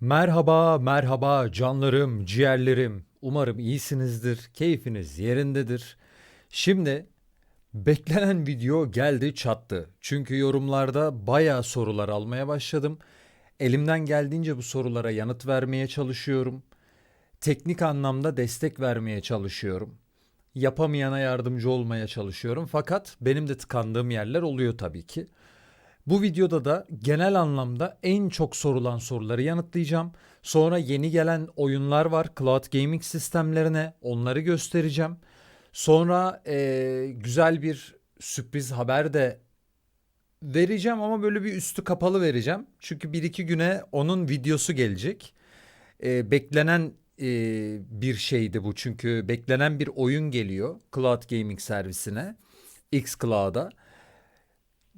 Merhaba, merhaba canlarım, ciğerlerim. Umarım iyisinizdir, keyfiniz yerindedir. Şimdi beklenen video geldi çattı. Çünkü yorumlarda bayağı sorular almaya başladım. Elimden geldiğince bu sorulara yanıt vermeye çalışıyorum. Teknik anlamda destek vermeye çalışıyorum. Yapamayana yardımcı olmaya çalışıyorum. Fakat benim de tıkandığım yerler oluyor tabii ki. Bu videoda da genel anlamda en çok sorulan soruları yanıtlayacağım. Sonra yeni gelen oyunlar var cloud gaming sistemlerine onları göstereceğim. Sonra eee, güzel bir sürpriz haber de vereceğim ama böyle bir üstü kapalı vereceğim. Çünkü bir iki güne onun videosu gelecek. Eee, beklenen eee, bir şeydi bu çünkü beklenen bir oyun geliyor cloud gaming servisine xCloud'a.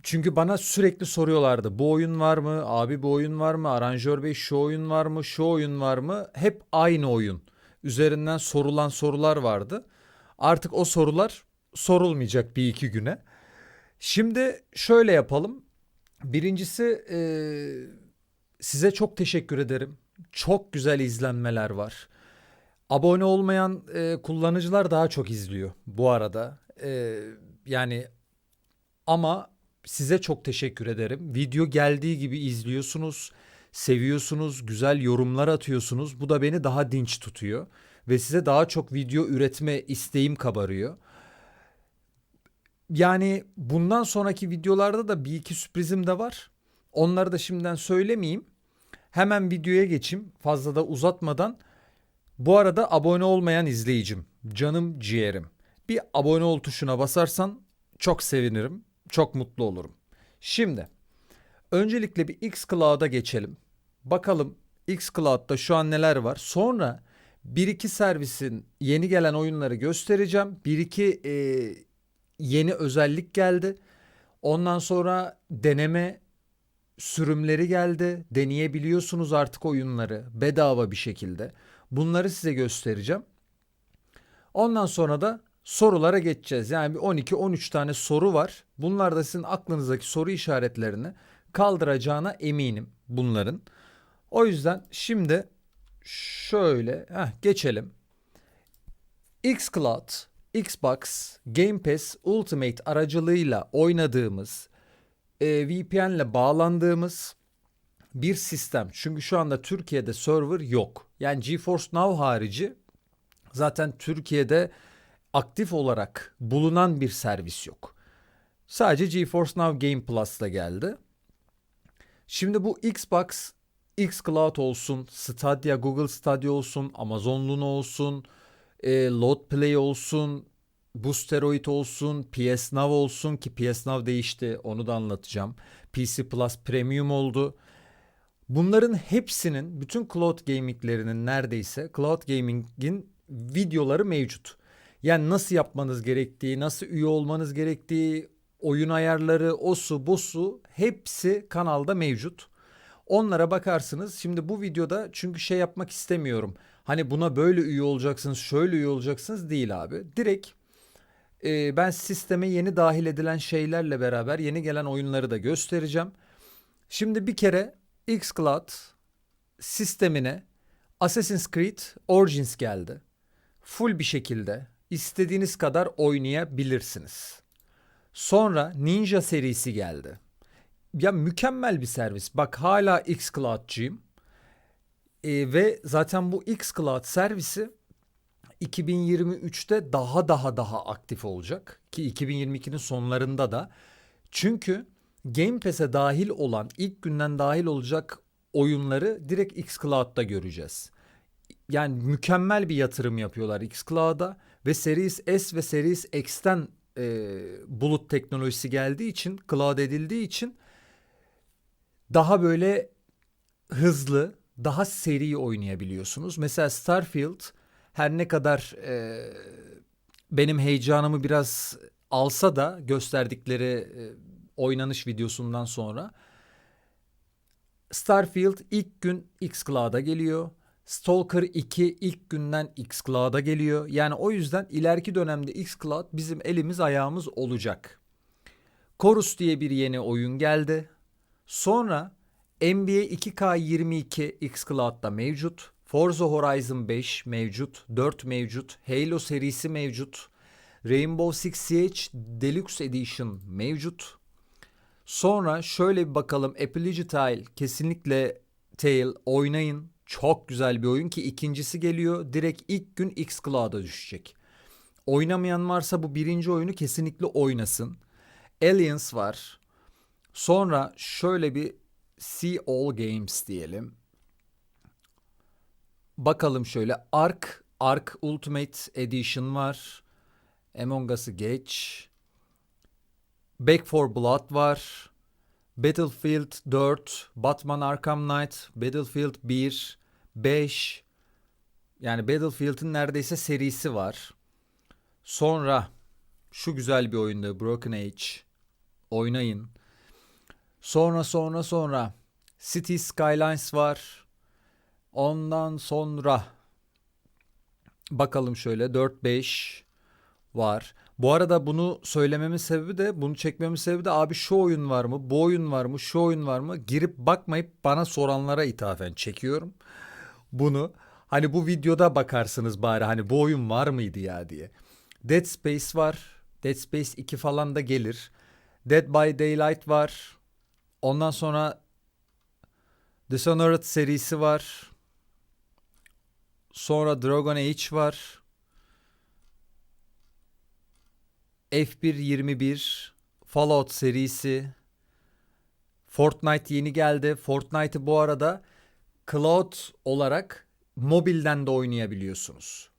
Çünkü bana sürekli soruyorlardı. Bu oyun var mı? Abi bu oyun var mı? Aranjör Bey şu oyun var mı? Şu oyun var mı? Hep aynı oyun. Üzerinden sorulan sorular vardı. Artık o sorular sorulmayacak bir iki güne. Şimdi şöyle yapalım. Birincisi eee, size çok teşekkür ederim. Çok güzel izlenmeler var. Abone olmayan eee, kullanıcılar daha çok izliyor bu arada. Eee, yani ama size çok teşekkür ederim. Video geldiği gibi izliyorsunuz, seviyorsunuz, güzel yorumlar atıyorsunuz. Bu da beni daha dinç tutuyor ve size daha çok video üretme isteğim kabarıyor. Yani bundan sonraki videolarda da bir iki sürprizim de var. Onları da şimdiden söylemeyeyim. Hemen videoya geçeyim fazla da uzatmadan. Bu arada abone olmayan izleyicim, canım ciğerim. Bir abone ol tuşuna basarsan çok sevinirim, çok mutlu olurum. Şimdi öncelikle bir xCloud'a geçelim. Bakalım xCloud'da şu an neler var. Sonra bir iki servisin yeni gelen oyunları göstereceğim. Bir iki e, yeni özellik geldi. Ondan sonra deneme sürümleri geldi. Deneyebiliyorsunuz artık oyunları bedava bir şekilde. Bunları size göstereceğim. Ondan sonra da sorulara geçeceğiz. Yani bir 12-13 tane soru var. Bunlar da sizin aklınızdaki soru işaretlerini kaldıracağına eminim bunların. O yüzden şimdi şöyle heh, geçelim. xCloud, Xbox, Game Pass Ultimate aracılığıyla oynadığımız, e, VPN'le bağlandığımız bir sistem. Çünkü şu anda Türkiye'de server yok. Yani GeForce Now harici zaten Türkiye'de aktif olarak bulunan bir servis yok. Sadece GeForce Now Game Plus'la geldi. Şimdi bu Xbox, xCloud olsun, Stadia, Google Stadia olsun, Amazon Luna olsun, e, Load Play olsun, Boosteroid olsun, PS Now olsun ki PS Now değişti onu da anlatacağım. PC Plus Premium oldu. Bunların hepsinin bütün cloud gaming'lerinin neredeyse cloud gaming'in videoları mevcut. Yani nasıl yapmanız gerektiği, nasıl üye olmanız gerektiği, oyun ayarları, o su, bu su hepsi kanalda mevcut. Onlara bakarsınız. Şimdi bu videoda çünkü şey yapmak istemiyorum. Hani buna böyle üye olacaksınız, şöyle üye olacaksınız değil abi. Direkt e, ben sisteme yeni dahil edilen şeylerle beraber yeni gelen oyunları da göstereceğim. Şimdi bir kere xCloud sistemine Assassin's Creed Origins geldi. Full bir şekilde istediğiniz kadar oynayabilirsiniz. Sonra Ninja serisi geldi. Ya mükemmel bir servis. Bak hala xCloud'cıyım. E, ve zaten bu xCloud servisi 2023'te daha daha daha aktif olacak ki 2022'nin sonlarında da. Çünkü Game Pass'e dahil olan ilk günden dahil olacak oyunları direkt xCloud'da göreceğiz. Yani mükemmel bir yatırım yapıyorlar xCloud'a ve Series S ve Series X'ten e, bulut teknolojisi geldiği için, cloud edildiği için daha böyle hızlı, daha seri oynayabiliyorsunuz. Mesela Starfield her ne kadar e, benim heyecanımı biraz alsa da gösterdikleri e, oynanış videosundan sonra Starfield ilk gün xCloud'a geliyor. Stalker 2 ilk günden xCloud'a geliyor. Yani o yüzden ileriki dönemde xCloud bizim elimiz ayağımız olacak. Chorus diye bir yeni oyun geldi. Sonra NBA 2K22 xCloud'da mevcut. Forza Horizon 5 mevcut. 4 mevcut. Halo serisi mevcut. Rainbow Six Siege Deluxe Edition mevcut. Sonra şöyle bir bakalım. Apple Digital kesinlikle Tail oynayın. Çok güzel bir oyun ki ikincisi geliyor. Direkt ilk gün xCloud'a düşecek. Oynamayan varsa bu birinci oyunu kesinlikle oynasın. Aliens var. Sonra şöyle bir See All Games diyelim. Bakalım şöyle Ark, Ark Ultimate Edition var. Among Us'ı geç. Back for Blood var. Battlefield 4, Batman Arkham Knight, Battlefield 1, 5. Yani Battlefield'in neredeyse serisi var. Sonra şu güzel bir oyunda Broken Age. Oynayın. Sonra sonra sonra City Skylines var. Ondan sonra bakalım şöyle 4-5 var. Bu arada bunu söylememin sebebi de bunu çekmemin sebebi de abi şu oyun var mı? Bu oyun var mı? Şu oyun var mı? Girip bakmayıp bana soranlara ithafen çekiyorum. Bunu hani bu videoda bakarsınız bari hani bu oyun var mıydı ya diye. Dead Space var. Dead Space 2 falan da gelir. Dead by Daylight var. Ondan sonra Dishonored serisi var. Sonra Dragon Age var. F1 21 Fallout serisi. Fortnite yeni geldi. Fortnite'ı bu arada cloud olarak mobilden de oynayabiliyorsunuz.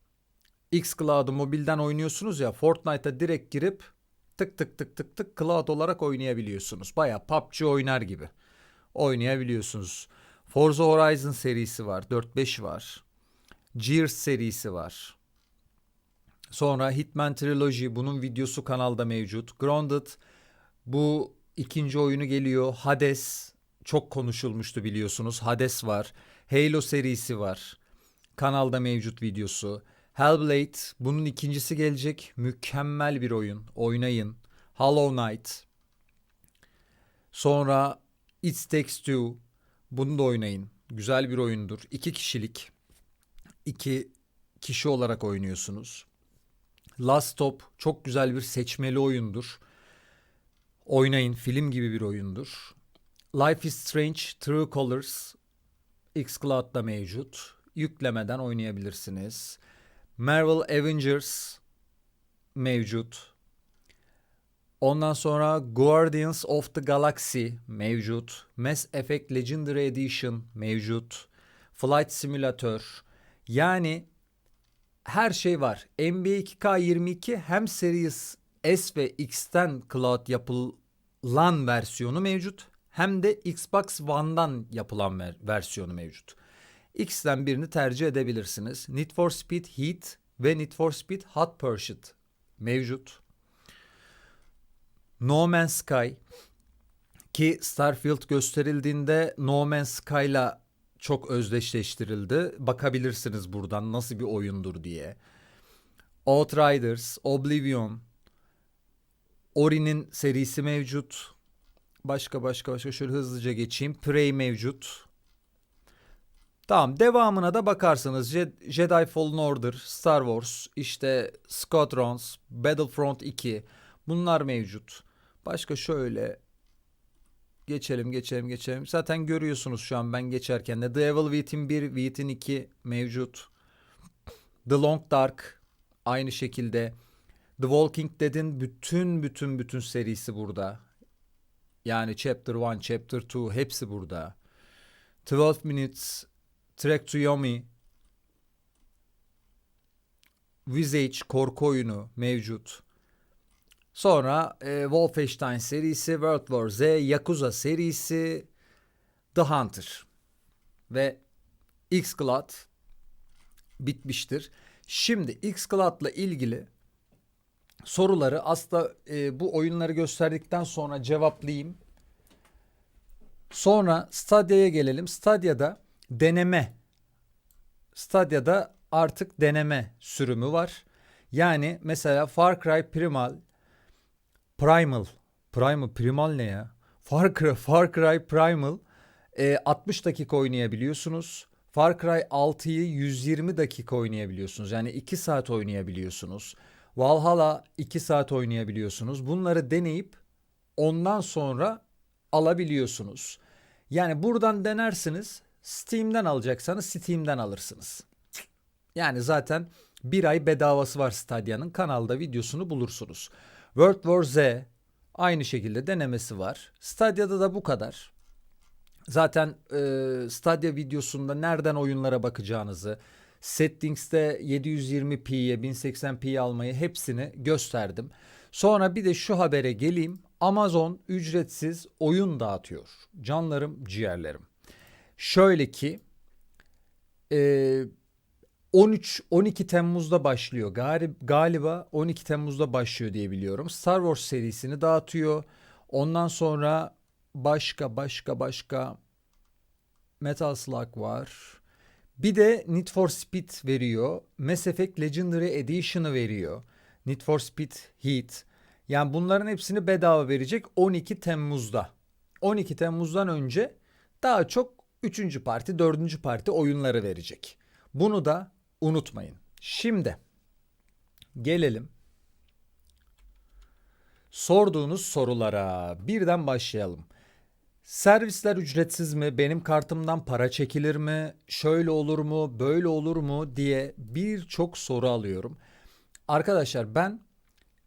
xCloud'u mobilden oynuyorsunuz ya Fortnite'a direkt girip tık tık tık tık tık cloud olarak oynayabiliyorsunuz. Baya PUBG oynar gibi oynayabiliyorsunuz. Forza Horizon serisi var. 4-5 var. Gears serisi var. Sonra Hitman Trilogy bunun videosu kanalda mevcut. Grounded bu ikinci oyunu geliyor. Hades çok konuşulmuştu biliyorsunuz. Hades var. Halo serisi var. Kanalda mevcut videosu. Hellblade bunun ikincisi gelecek. Mükemmel bir oyun. Oynayın. Hollow Knight. Sonra It Takes Two. Bunu da oynayın. Güzel bir oyundur. İki kişilik. iki kişi olarak oynuyorsunuz. Last Stop çok güzel bir seçmeli oyundur. Oynayın. Film gibi bir oyundur. Life is Strange True Colors xCloud'da mevcut. Yüklemeden oynayabilirsiniz. Marvel Avengers mevcut. Ondan sonra Guardians of the Galaxy mevcut. Mass Effect Legendary Edition mevcut. Flight Simulator. Yani her şey var. NBA 2K22 hem Series S ve X'ten cloud yapılan versiyonu mevcut. Hem de Xbox One'dan yapılan ver- versiyonu mevcut. X'ten birini tercih edebilirsiniz. Need for Speed Heat ve Need for Speed Hot Pursuit mevcut. No Man's Sky ki Starfield gösterildiğinde No Man's Sky'la çok özdeşleştirildi. Bakabilirsiniz buradan nasıl bir oyundur diye. Outriders, Oblivion, Ori'nin serisi mevcut. Başka başka başka şöyle hızlıca geçeyim. Prey mevcut. Tamam devamına da bakarsanız Je- Jedi Fallen Order, Star Wars, işte Squadrons, Battlefront 2 bunlar mevcut. Başka şöyle geçelim geçelim geçelim. Zaten görüyorsunuz şu an ben geçerken de The Evil Within 1, Within 2 mevcut. The Long Dark aynı şekilde. The Walking Dead'in bütün bütün bütün serisi burada. Yani Chapter 1, Chapter 2 hepsi burada. 12 Minutes, Trek to Yomi, Visage korku oyunu mevcut. Sonra e, Wolfenstein serisi, World War Z, Yakuza serisi, The Hunter ve X-Cloud bitmiştir. Şimdi X-Cloud'la ilgili soruları aslında e, bu oyunları gösterdikten sonra cevaplayayım. Sonra Stadia'ya gelelim. Stadia'da deneme. Stadia'da artık deneme sürümü var. Yani mesela Far Cry Primal Primal Primal Primal ne ya? Far Cry, Far Cry Primal E, 60 dakika oynayabiliyorsunuz. Far Cry 6'yı 120 dakika oynayabiliyorsunuz. Yani 2 saat oynayabiliyorsunuz. Valhalla 2 saat oynayabiliyorsunuz. Bunları deneyip ondan sonra alabiliyorsunuz. Yani buradan denersiniz. Steam'den alacaksanız Steam'den alırsınız. Yani zaten bir ay bedavası var Stadia'nın. Kanalda videosunu bulursunuz. World War Z aynı şekilde denemesi var. Stadia'da da bu kadar. Zaten e, Stadia videosunda nereden oyunlara bakacağınızı, settings'te 720p'ye 1080p'ye almayı hepsini gösterdim. Sonra bir de şu habere geleyim. Amazon ücretsiz oyun dağıtıyor. Canlarım, ciğerlerim. Şöyle ki e, 13 12 Temmuz'da başlıyor. Gali- Galiba 12 Temmuz'da başlıyor diye biliyorum. Star Wars serisini dağıtıyor. Ondan sonra başka başka başka Metal Slug var. Bir de Need for Speed veriyor. Mass Effect Legendary Edition'ı veriyor. Need for Speed Heat. Yani bunların hepsini bedava verecek 12 Temmuz'da. 12 Temmuz'dan önce daha çok 3. parti, 4. parti oyunları verecek. Bunu da unutmayın. Şimdi gelelim sorduğunuz sorulara. Birden başlayalım. Servisler ücretsiz mi? Benim kartımdan para çekilir mi? Şöyle olur mu? Böyle olur mu? diye birçok soru alıyorum. Arkadaşlar ben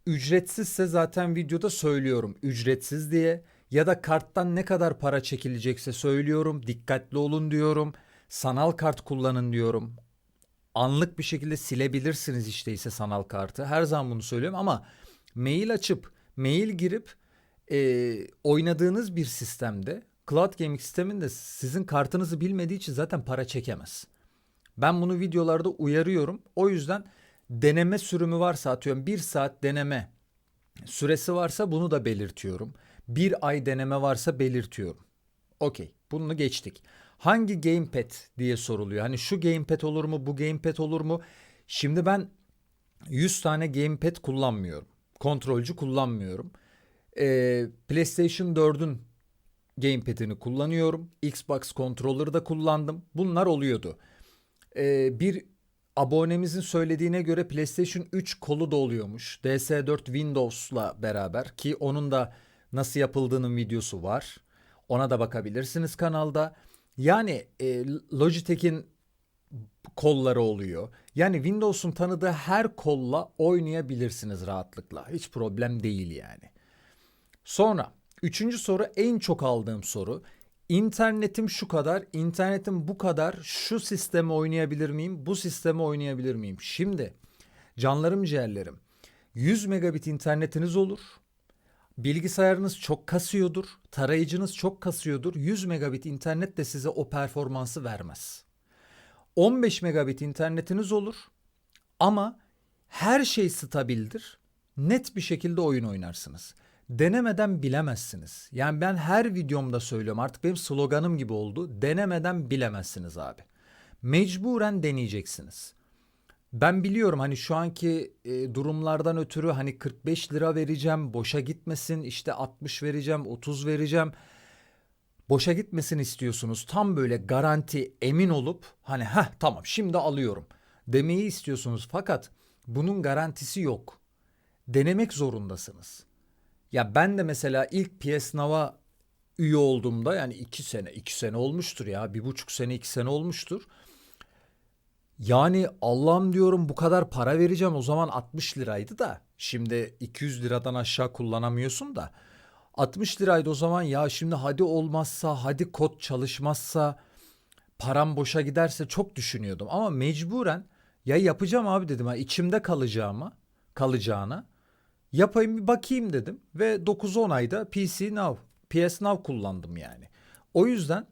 ücretsizse zaten videoda söylüyorum ücretsiz diye ya da karttan ne kadar para çekilecekse söylüyorum. Dikkatli olun diyorum. Sanal kart kullanın diyorum. Anlık bir şekilde silebilirsiniz işte ise sanal kartı. Her zaman bunu söylüyorum ama mail açıp mail girip e, oynadığınız bir sistemde Cloud Gaming sisteminde sizin kartınızı bilmediği için zaten para çekemez. Ben bunu videolarda uyarıyorum. O yüzden deneme sürümü varsa atıyorum bir saat deneme süresi varsa bunu da belirtiyorum. Bir ay deneme varsa belirtiyorum. Okey bunu geçtik. Hangi gamepad diye soruluyor. Hani şu gamepad olur mu bu gamepad olur mu? Şimdi ben 100 tane gamepad kullanmıyorum. Kontrolcü kullanmıyorum. Ee, PlayStation 4'ün gamepad'ini kullanıyorum. Xbox controller'ı da kullandım. Bunlar oluyordu. Ee, bir abonemizin söylediğine göre PlayStation 3 kolu da oluyormuş. DS4 Windows'la beraber ki onun da nasıl yapıldığının videosu var. Ona da bakabilirsiniz kanalda. Yani e, Logitech'in kolları oluyor. Yani Windows'un tanıdığı her kolla oynayabilirsiniz rahatlıkla. Hiç problem değil yani. Sonra üçüncü soru en çok aldığım soru. İnternetim şu kadar, internetim bu kadar. Şu sistemi oynayabilir miyim? Bu sistemi oynayabilir miyim? Şimdi canlarım ciğerlerim. 100 megabit internetiniz olur. Bilgisayarınız çok kasıyordur. Tarayıcınız çok kasıyordur. 100 megabit internet de size o performansı vermez. 15 megabit internetiniz olur. Ama her şey stabildir. Net bir şekilde oyun oynarsınız. Denemeden bilemezsiniz. Yani ben her videomda söylüyorum artık benim sloganım gibi oldu. Denemeden bilemezsiniz abi. Mecburen deneyeceksiniz. Ben biliyorum hani şu anki e, durumlardan ötürü hani 45 lira vereceğim, boşa gitmesin, işte 60 vereceğim, 30 vereceğim. Boşa gitmesin istiyorsunuz. Tam böyle garanti, emin olup hani ha tamam şimdi alıyorum demeyi istiyorsunuz. Fakat bunun garantisi yok. Denemek zorundasınız. Ya ben de mesela ilk PS Now'a üye olduğumda yani iki sene, iki sene olmuştur ya. Bir buçuk sene, iki sene olmuştur. Yani Allah'ım diyorum bu kadar para vereceğim o zaman 60 liraydı da şimdi 200 liradan aşağı kullanamıyorsun da 60 liraydı o zaman ya şimdi hadi olmazsa hadi kod çalışmazsa param boşa giderse çok düşünüyordum ama mecburen ya yapacağım abi dedim ha içimde kalacağıma kalacağına yapayım bir bakayım dedim ve 9-10 ayda PC Now PS Now kullandım yani. O yüzden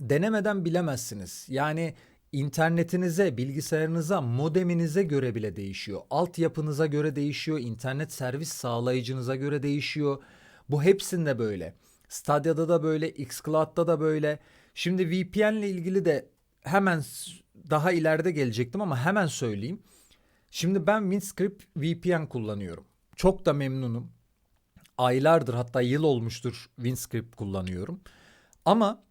denemeden bilemezsiniz. Yani internetinize, bilgisayarınıza, modeminize göre bile değişiyor. Altyapınıza göre değişiyor, internet servis sağlayıcınıza göre değişiyor. Bu hepsinde böyle. Stadia'da da böyle, Xcloud'da da böyle. Şimdi VPN ile ilgili de hemen daha ileride gelecektim ama hemen söyleyeyim. Şimdi ben Windscript VPN kullanıyorum. Çok da memnunum. Aylardır hatta yıl olmuştur Windscript kullanıyorum. Ama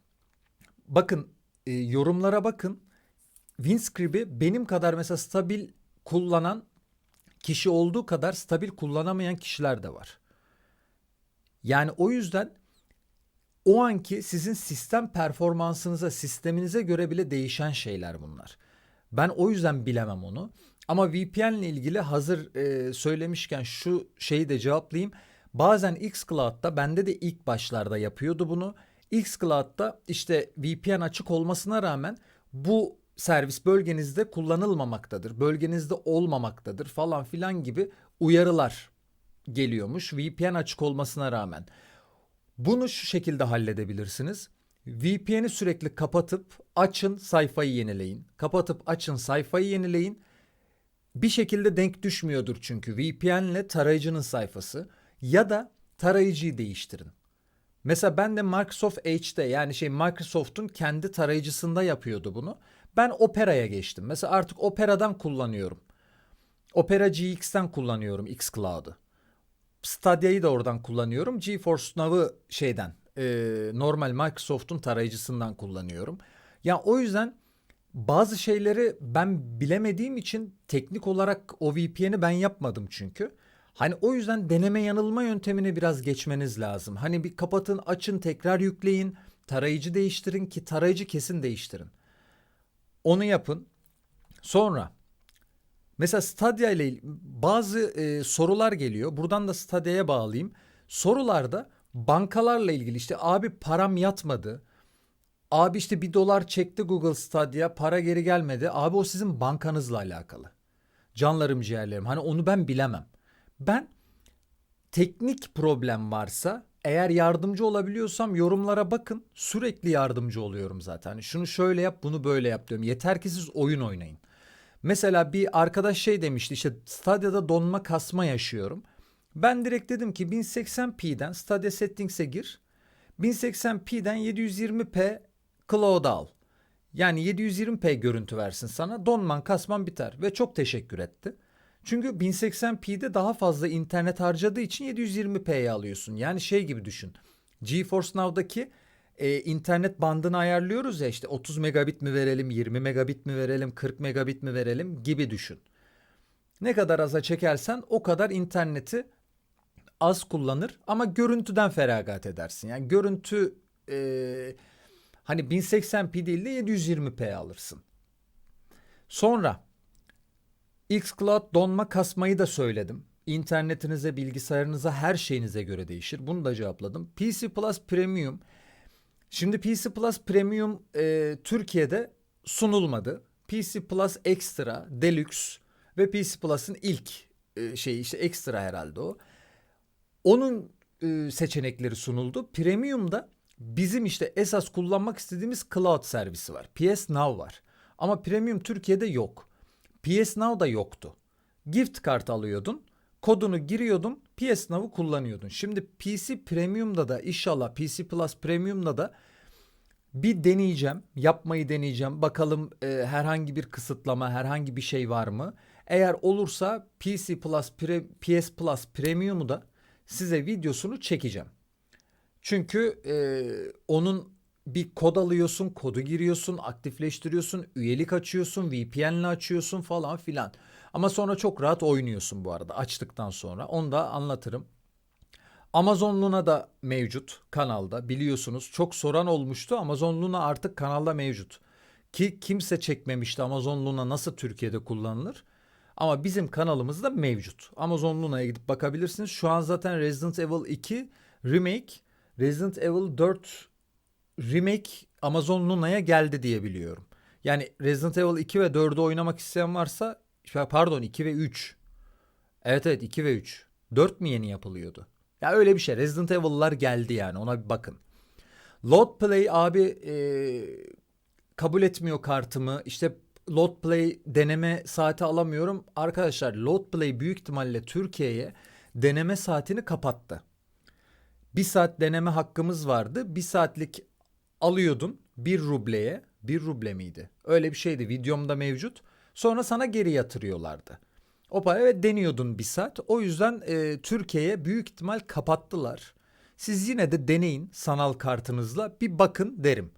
bakın e, yorumlara bakın. Windscrib'i benim kadar mesela stabil kullanan kişi olduğu kadar stabil kullanamayan kişiler de var. Yani o yüzden o anki sizin sistem performansınıza, sisteminize göre bile değişen şeyler bunlar. Ben o yüzden bilemem onu. Ama VPN ile ilgili hazır e, söylemişken şu şeyi de cevaplayayım. Bazen xCloud'da bende de ilk başlarda yapıyordu bunu. xCloud'da işte VPN açık olmasına rağmen bu servis bölgenizde kullanılmamaktadır. Bölgenizde olmamaktadır falan filan gibi uyarılar geliyormuş VPN açık olmasına rağmen. Bunu şu şekilde halledebilirsiniz. VPN'i sürekli kapatıp açın sayfayı yenileyin. Kapatıp açın sayfayı yenileyin. Bir şekilde denk düşmüyordur çünkü VPN ile tarayıcının sayfası ya da tarayıcıyı değiştirin. Mesela ben de Microsoft Edge'de yani şey Microsoft'un kendi tarayıcısında yapıyordu bunu. Ben Opera'ya geçtim. Mesela artık Opera'dan kullanıyorum. Opera GX'ten kullanıyorum xCloud'u. Stadia'yı da oradan kullanıyorum. GeForce Now'ı şeyden e, normal Microsoft'un tarayıcısından kullanıyorum. Ya o yüzden bazı şeyleri ben bilemediğim için teknik olarak o VPN'i ben yapmadım çünkü. Hani o yüzden deneme yanılma yöntemine biraz geçmeniz lazım. Hani bir kapatın, açın, tekrar yükleyin, tarayıcı değiştirin ki tarayıcı kesin değiştirin. Onu yapın. Sonra mesela Stadia ile bazı e, sorular geliyor. Buradan da Stadia'ya bağlayayım. Sorularda bankalarla ilgili işte abi param yatmadı. Abi işte bir dolar çekti Google Stadia para geri gelmedi. Abi o sizin bankanızla alakalı. Canlarım ciğerlerim. Hani onu ben bilemem. Ben teknik problem varsa eğer yardımcı olabiliyorsam yorumlara bakın. Sürekli yardımcı oluyorum zaten. Hani şunu şöyle yap, bunu böyle yap diyorum. Yeter ki siz oyun oynayın. Mesela bir arkadaş şey demişti işte Stadia'da donma kasma yaşıyorum. Ben direkt dedim ki 1080p'den Stadia Settings'e gir. 1080p'den 720p Cloud al. Yani 720p görüntü versin sana. Donman kasman biter. Ve çok teşekkür etti. Çünkü 1080p'de daha fazla internet harcadığı için 720p'ye alıyorsun. Yani şey gibi düşün. GeForce Now'daki e, internet bandını ayarlıyoruz ya işte 30 megabit mi verelim, 20 megabit mi verelim, 40 megabit mi verelim gibi düşün. Ne kadar aza çekersen o kadar interneti az kullanır ama görüntüden feragat edersin. Yani görüntü e, hani 1080p değil de 720p alırsın. Sonra xCloud donma kasmayı da söyledim. İnternetinize, bilgisayarınıza, her şeyinize göre değişir. Bunu da cevapladım. PC Plus Premium. Şimdi PC Plus Premium e, Türkiye'de sunulmadı. PC Plus Extra, Deluxe ve PC Plus'ın ilk e, şeyi işte Extra herhalde o. Onun e, seçenekleri sunuldu. Premium'da bizim işte esas kullanmak istediğimiz cloud servisi var. PS Now var. Ama Premium Türkiye'de yok. PS Now'da yoktu. Gift kart alıyordun. Kodunu giriyordun. PS Now'u kullanıyordun. Şimdi PC Premium'da da inşallah PC Plus Premium'da da bir deneyeceğim. Yapmayı deneyeceğim. Bakalım e, herhangi bir kısıtlama, herhangi bir şey var mı? Eğer olursa PC Plus, Pre, PS Plus Premium'u da size videosunu çekeceğim. Çünkü e, onun bir kod alıyorsun, kodu giriyorsun, aktifleştiriyorsun, üyelik açıyorsun, VPN'le açıyorsun falan filan. Ama sonra çok rahat oynuyorsun bu arada açtıktan sonra. Onu da anlatırım. Amazon Luna da mevcut kanalda biliyorsunuz. Çok soran olmuştu. Amazon Luna artık kanalda mevcut. Ki kimse çekmemişti Amazon Luna nasıl Türkiye'de kullanılır. Ama bizim kanalımızda mevcut. Amazon Luna'ya gidip bakabilirsiniz. Şu an zaten Resident Evil 2 Remake, Resident Evil 4 Remake Amazon Luna'ya geldi diye biliyorum. Yani Resident Evil 2 ve 4'ü oynamak isteyen varsa pardon 2 ve 3. Evet evet 2 ve 3. 4 mi yeni yapılıyordu? Ya öyle bir şey. Resident Evil'lar geldi yani ona bir bakın. Load Play abi e, kabul etmiyor kartımı. İşte Load Play deneme saati alamıyorum. Arkadaşlar Load Play büyük ihtimalle Türkiye'ye deneme saatini kapattı. Bir saat deneme hakkımız vardı. Bir saatlik alıyordun bir rubleye. Bir ruble miydi? Öyle bir şeydi. Videomda mevcut. Sonra sana geri yatırıyorlardı. O para ve deniyordun bir saat. O yüzden e, Türkiye'ye büyük ihtimal kapattılar. Siz yine de deneyin sanal kartınızla bir bakın derim.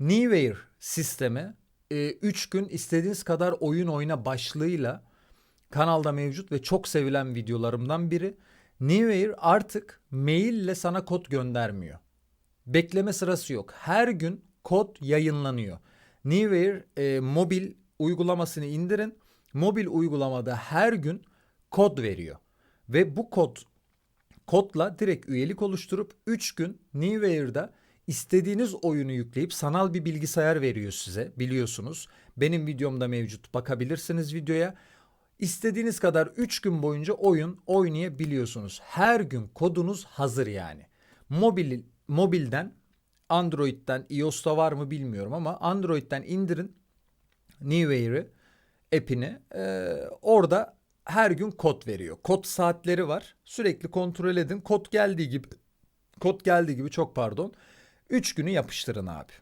Newware sistemi 3 gün istediğiniz kadar oyun oyna başlığıyla kanalda mevcut ve çok sevilen videolarımdan biri. Newware artık maille sana kod göndermiyor. Bekleme sırası yok. Her gün kod yayınlanıyor. Newware e, mobil uygulamasını indirin. Mobil uygulamada her gün kod veriyor. Ve bu kod kodla direkt üyelik oluşturup 3 gün Newware'da istediğiniz oyunu yükleyip sanal bir bilgisayar veriyor size biliyorsunuz. Benim videomda mevcut bakabilirsiniz videoya. İstediğiniz kadar 3 gün boyunca oyun oynayabiliyorsunuz. Her gün kodunuz hazır yani. Mobil mobilden Android'den iOS'ta var mı bilmiyorum ama Android'den indirin Newware'ı app'ini. Ee, orada her gün kod veriyor. Kod saatleri var. Sürekli kontrol edin. Kod geldiği gibi kod geldiği gibi çok pardon. 3 günü yapıştırın abi.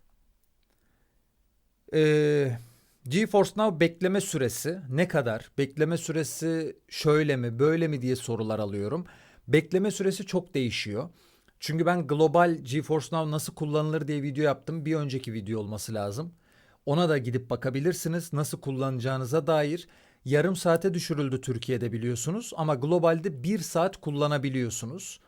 Ee, GeForce Now bekleme süresi ne kadar? Bekleme süresi şöyle mi böyle mi diye sorular alıyorum. Bekleme süresi çok değişiyor. Çünkü ben global GeForce Now nasıl kullanılır diye video yaptım. Bir önceki video olması lazım. Ona da gidip bakabilirsiniz. Nasıl kullanacağınıza dair yarım saate düşürüldü Türkiye'de biliyorsunuz ama globalde bir saat kullanabiliyorsunuz.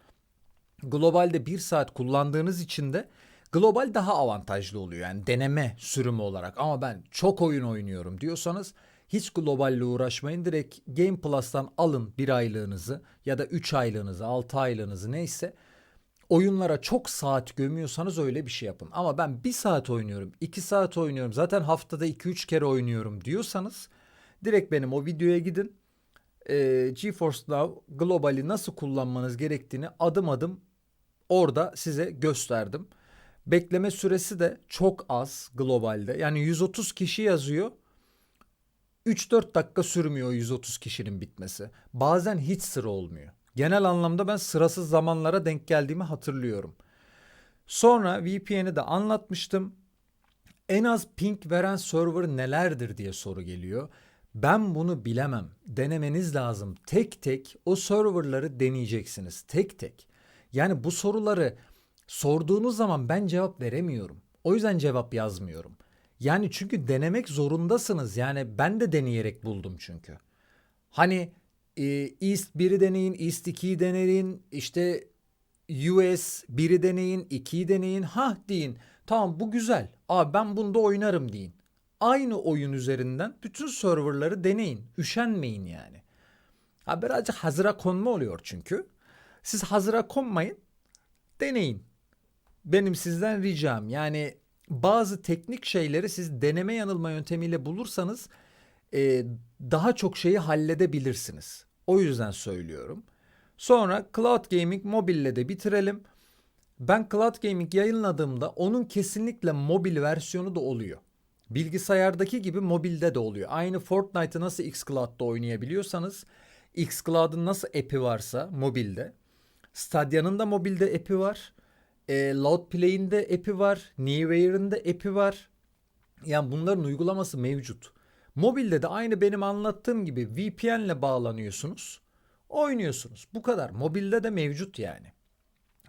Globalde bir saat kullandığınız için de global daha avantajlı oluyor. Yani deneme sürümü olarak ama ben çok oyun oynuyorum diyorsanız hiç globalle uğraşmayın. Direkt Game Plus'tan alın bir aylığınızı ya da 3 aylığınızı 6 aylığınızı neyse oyunlara çok saat gömüyorsanız öyle bir şey yapın. Ama ben bir saat oynuyorum, iki saat oynuyorum, zaten haftada iki üç kere oynuyorum diyorsanız direkt benim o videoya gidin. Ee, GeForce Now Global'i nasıl kullanmanız gerektiğini adım adım orada size gösterdim. Bekleme süresi de çok az globalde. Yani 130 kişi yazıyor. 3-4 dakika sürmüyor 130 kişinin bitmesi. Bazen hiç sıra olmuyor. Genel anlamda ben sırasız zamanlara denk geldiğimi hatırlıyorum. Sonra VPN'i de anlatmıştım. En az ping veren server nelerdir diye soru geliyor. Ben bunu bilemem. Denemeniz lazım. Tek tek o serverları deneyeceksiniz. Tek tek. Yani bu soruları sorduğunuz zaman ben cevap veremiyorum. O yüzden cevap yazmıyorum. Yani çünkü denemek zorundasınız. Yani ben de deneyerek buldum çünkü. Hani e, East 1'i deneyin, East 2'yi deneyin, işte US 1'i deneyin, 2'yi deneyin. Ha deyin. Tamam bu güzel. Aa ben bunda oynarım deyin. Aynı oyun üzerinden bütün serverları deneyin. Üşenmeyin yani. Ha birazcık hazıra konma oluyor çünkü. Siz hazıra konmayın. Deneyin. Benim sizden ricam yani bazı teknik şeyleri siz deneme yanılma yöntemiyle bulursanız e, daha çok şeyi halledebilirsiniz. O yüzden söylüyorum. Sonra Cloud Gaming mobille de bitirelim. Ben Cloud Gaming yayınladığımda onun kesinlikle mobil versiyonu da oluyor. Bilgisayardaki gibi mobilde de oluyor. Aynı Fortnite'ı nasıl xCloud'da oynayabiliyorsanız xCloud'un nasıl app'i varsa mobilde Stadia'nın da mobilde app'i var. E, Loudplay'in de app'i var. Newware'ın da app'i var. Yani bunların uygulaması mevcut. Mobilde de aynı benim anlattığım gibi VPN'le bağlanıyorsunuz. Oynuyorsunuz. Bu kadar. Mobilde de mevcut yani.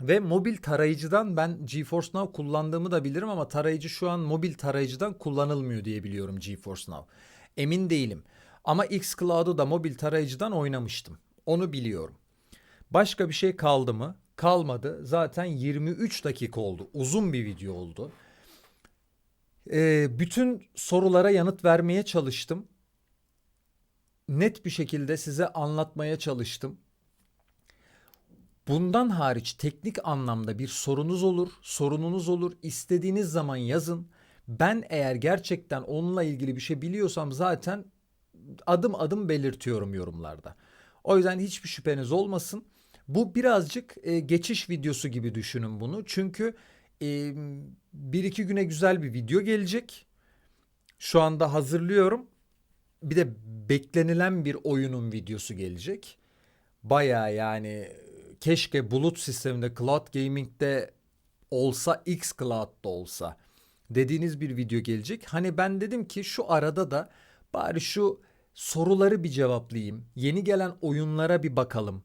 Ve mobil tarayıcıdan ben GeForce Now kullandığımı da bilirim ama tarayıcı şu an mobil tarayıcıdan kullanılmıyor diye biliyorum GeForce Now. Emin değilim. Ama xCloud'u da mobil tarayıcıdan oynamıştım. Onu biliyorum. Başka bir şey kaldı mı? Kalmadı. Zaten 23 dakika oldu. Uzun bir video oldu. Ee, bütün sorulara yanıt vermeye çalıştım. Net bir şekilde size anlatmaya çalıştım. Bundan hariç teknik anlamda bir sorunuz olur, sorununuz olur. İstediğiniz zaman yazın. Ben eğer gerçekten onunla ilgili bir şey biliyorsam zaten adım adım belirtiyorum yorumlarda. O yüzden hiçbir şüpheniz olmasın. Bu birazcık e, geçiş videosu gibi düşünün bunu. Çünkü e, bir iki güne güzel bir video gelecek. Şu anda hazırlıyorum. Bir de beklenilen bir oyunun videosu gelecek. Baya yani keşke bulut sisteminde Cloud Gaming'de olsa X Cloud'da olsa dediğiniz bir video gelecek. Hani ben dedim ki şu arada da bari şu soruları bir cevaplayayım. Yeni gelen oyunlara bir bakalım.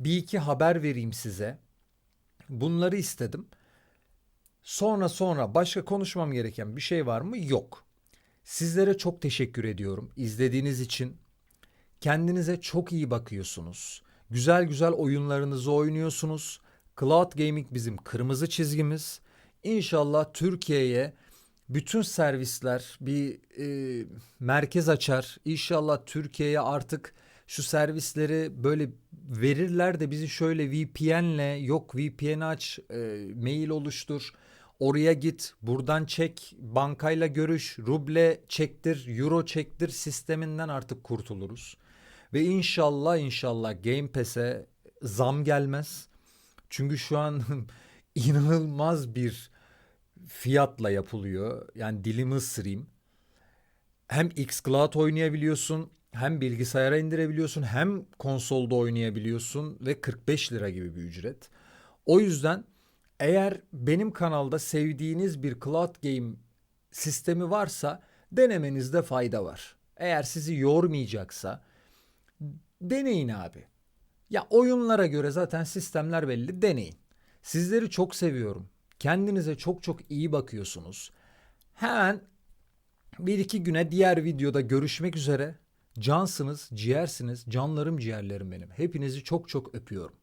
Bir iki haber vereyim size. Bunları istedim. Sonra sonra başka konuşmam gereken bir şey var mı? Yok. Sizlere çok teşekkür ediyorum izlediğiniz için. Kendinize çok iyi bakıyorsunuz. Güzel güzel oyunlarınızı oynuyorsunuz. Cloud Gaming bizim kırmızı çizgimiz. İnşallah Türkiye'ye bütün servisler bir e, merkez açar. İnşallah Türkiye'ye artık şu servisleri böyle verirler de bizi şöyle VPN'le yok VPN aç, e, mail oluştur. Oraya git, buradan çek, bankayla görüş, ruble çektir, euro çektir sisteminden artık kurtuluruz. Ve inşallah inşallah Game Pass'e zam gelmez. Çünkü şu an inanılmaz bir fiyatla yapılıyor. Yani dilimi ısırayım. Hem xCloud oynayabiliyorsun, hem bilgisayara indirebiliyorsun, hem konsolda oynayabiliyorsun ve 45 lira gibi bir ücret. O yüzden eğer benim kanalda sevdiğiniz bir cloud game sistemi varsa denemenizde fayda var. Eğer sizi yormayacaksa deneyin abi. Ya oyunlara göre zaten sistemler belli. Deneyin. Sizleri çok seviyorum. Kendinize çok çok iyi bakıyorsunuz. Hemen bir iki güne diğer videoda görüşmek üzere. Cansınız, ciğersiniz, canlarım ciğerlerim benim. Hepinizi çok çok öpüyorum.